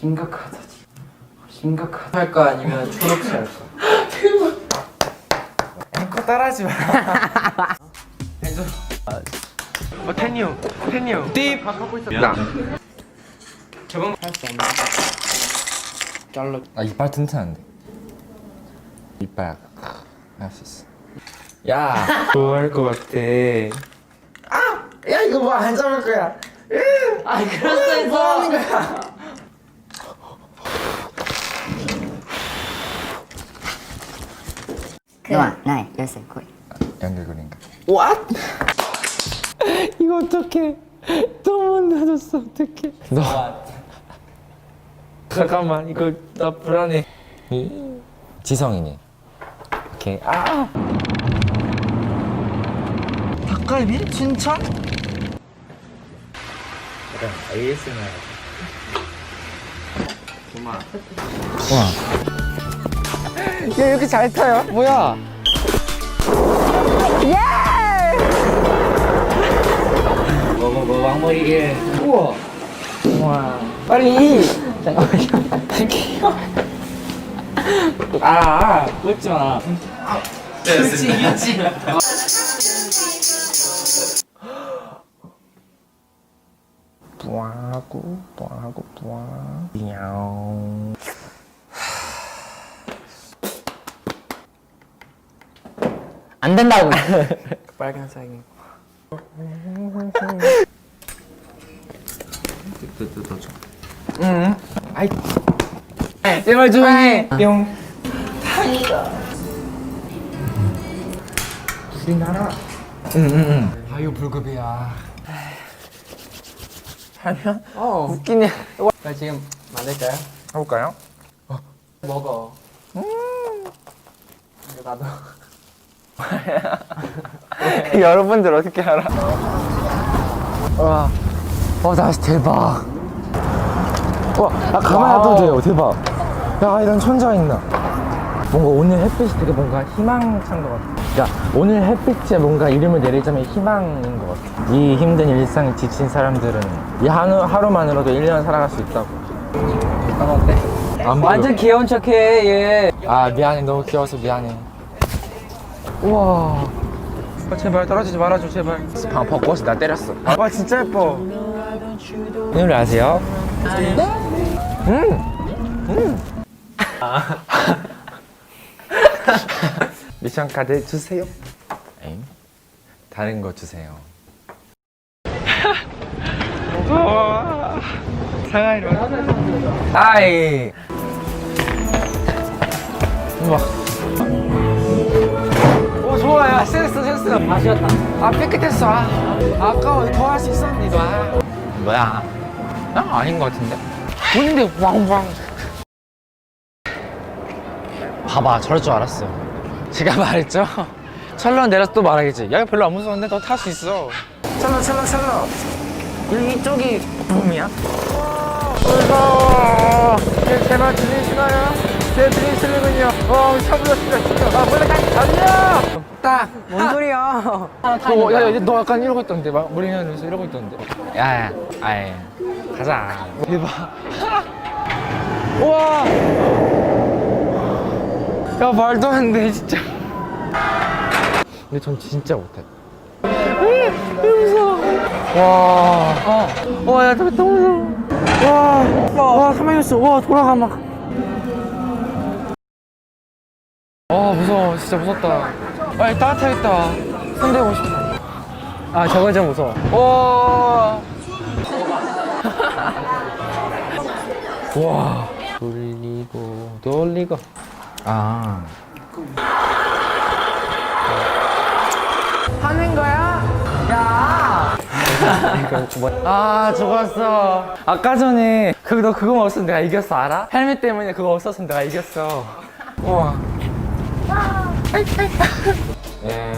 심각하다. 심각하다 할까 아니면 초록색 할까? 앵커 따라하지 마. 해줘. 어 텐유, 텐유. 딥. 나. 저번 할수 없나? 잘라 아 이빨 튼튼한데 이빨 할 수 있어 야 좋아할 것 같아. 야 이거 뭐안 잡을 거야 아니 그럴 수 있어 그만 나의 열쇠 거의 연결 그린가 이거 어떡해. 너무 늦었어. 어떡해. 너. 잠깐만 이거 나 불안해. 지성이니 오케이 아 닭갈비? 춘천? 야 이렇게 잘 타요? 뭐야? 뭐뭐 뭐 왕머리게 우와. 우와. 빨리. 아 긁지 마 그렇지 그렇지 뿌하고 뿌하고 뿌하. 냥. 안 된다고 빨간색이. 응. 아이. 제발 조용히. 뿅. 우리나라. 응응응. 아유 불급이야 하면 어 웃기냐? 나 지금 만들까요? 해볼까요? 먹어 음 이거 나도 여러분들 어떻게 알아? 와, 와 날씨 대박. 와, 아 가만히 놔도 돼요. 대박. 야, 이런 천자 있나? 뭔가 오늘 햇빛이 되게 뭔가 희망찬 것 같아. 야, 오늘 햇빛에 뭔가 이름을 내리자면 희망인 것 같아. 이 힘든 일상에 지친 사람들은 이 하루, 하루만으로도 1년 살아갈 수 있다고. 안 완전 귀여운 척해 얘 아 미안해 너무 귀여워서 미안해 우와. 아, 제발 떨어지지 말아줘, 제발. 방 벚꽃이 나 때렸어 와, 진짜 예뻐. 이 노래 아세요? 음. 미션 카드 주세요. 에잉? 다른 거 주세요 상하이 아이. 우와. 오 좋아요. 센스 센스. 아쉬웠다 아 삐끗했어. 아, 아까워. 더 할 수 있었는데. 아. 뭐야 나 아닌 거 같은데 보는데 왕왕. 봐봐 저럴 줄 알았어 제가 말했죠. 철렁 내려서 또 말하겠지. 야 별로 안 무서운데 너 탈 수 있어. 철렁 철렁 철렁. 여기 이쪽이 붐이야? 무서워. 제 제발 들리시나요? 제 들리시는군요. 어 차불렀습니다 진짜. 아 몰래 가기 달 려. 딱. 뭔 소리야? 너, 야, 야, 너 약간 이러고 있던데, 막 머리 내면서 이러고 있던데. 야 야 아이 가자 대박. 우와. 야 말도 안 돼 진짜. 근데 전 진짜 못해. 무서워. 와. 어. 와, 야, 너무 무서워. 와. 와, 가만히 있어. 와, 돌아가 막. 와, 무서워. 진짜 무섭다. 빨리 따뜻하겠다. 손대고 싶어. 아, 저건 좀 무서워. 와. 와. 돌리고, 돌리고. 아 하는 거야? 야! 아, 죽었어. 아까 전에 그거 너 그거 없었으면 내가 이겼어, 알아? 헬멧 때문에 그거 없었으면 내가 이겼어. 우와. 예.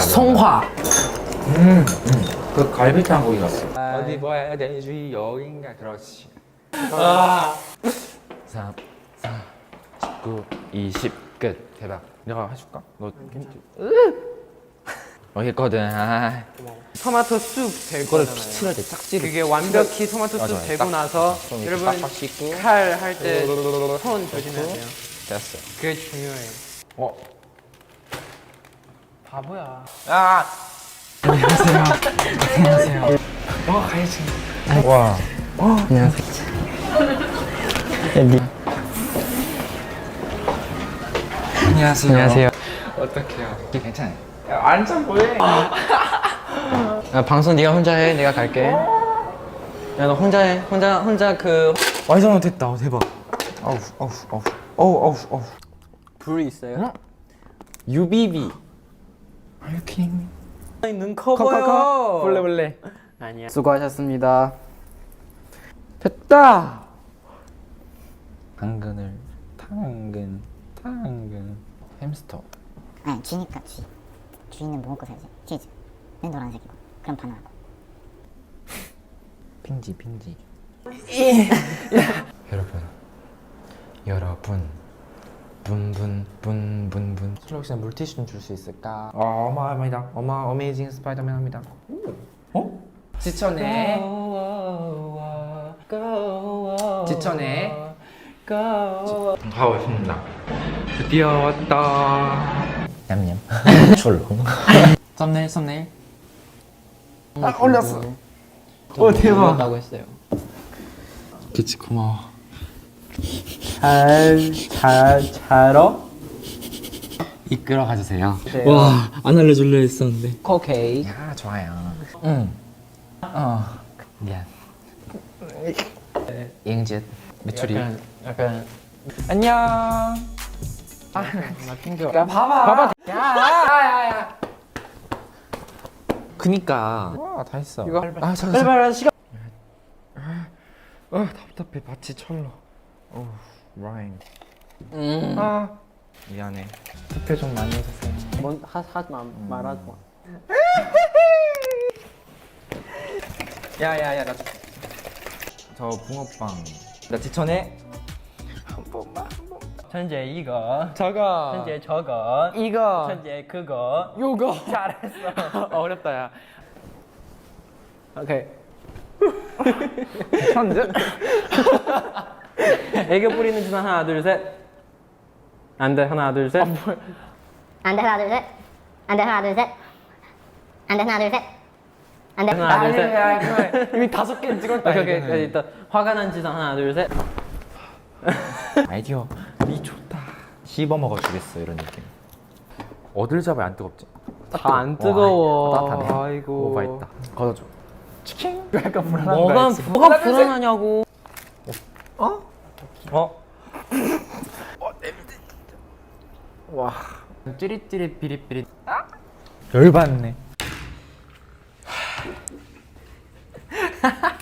성화. 그 갈비탕 거기 갔어 어디 봐야 되지, 여긴가. 그렇지 아. 3 4 19 20 끝 대박 내가 해줄까? 너. 여 기 있거든. 아, 토마토 쑥 될 이거를 거잖아요. 피칠할 때 짝지를. 그게 완벽히 토마토 맞아, 쑥 맞아. 되고 딱 나서 손 이렇게 여러분 빡빡 씻고. 칼 할 때 손 조심하세요. 됐어. 그게 중요해요. 어. 바보야. 아. 와. 안녕하세요. 안녕하세요. 어떡해요? 괜찮아요. 야, 방송 네가 혼자 해. 내가 갈게. 야, 너 혼자 해. 혼자 혼자 그 완성 됐다. 어, 대박. 어우, 어우, 어우, 어우, 어우, 어우. 불 있어요? UBB. 눈커 보여. 볼래, 볼래. 아니야. 수고하셨습니다. 됐다. 당근을 당근 당근 햄스터. 아니 쥐니까 쥐 쥐는 뭐 먹고 살지? 치즈 는 노란색이고 그럼 바나나고 핑지 핑지. 여러분 여러분 분분 분분분 혹시 물티슈 좀 줄 수 있을까? 어, 어마어마합니다. 어마 어메이징 스파이더맨 합니다. 어? 지천에 지천에 가보겠습니다. 드디어 왔다. 냠냠 출렁 썸네일 썸네일. 아 올렸어. 오 대박. 올랐다고 했어요. 그치 고마워. 잘잘 잘어? 이끌어 가주세요. 와, 안 알려줄려 했었는데. 오케이. 야 좋아요 응 어 미안 잉짓 메추리 약간 약간 안녕. 나 핑계. 야 봐봐. 봐봐. 야야야야. 그니까. 와다 했어. 이거 아 잠깐. 빨리빨리 시간. 아 답답해 밭이 철러. 어 라인. 음. 아 미안해. 투표 좀 많이 해주세요. 뭔 하, 하지 마 말하지 마. 야야야 나. 저 붕어빵. 나 지천에 천재 이거. 저거. 천재 저거. 이거. 천재 그거. 요거. 잘했어. 어렵다 야. 오케이. 천재? 애교 뿌리는 주사 하나 둘 셋. 안돼 하나 둘 셋. 안돼 하나 둘 셋 안돼 하나 둘 셋 안돼 하나 둘 셋 안돼 하나 둘 셋. 야, 이미 다섯 개 찍었다. 오케이. 오케이, 일단 화가 난 지상 하나 둘 셋. 아이디어 미쳤다. 씹어 먹어 주겠어 이런 느낌. 어딜 잡아야 안 뜨겁지? 다 안 뜨거워. 와, 따뜻하네. 아이고. 있다. 걷어줘. 치킨. 약간 불안한 뭐가 거 알지? 뭐가 불안하냐고. 어? 와. 찌릿찌릿 비릿비릿. 열받네.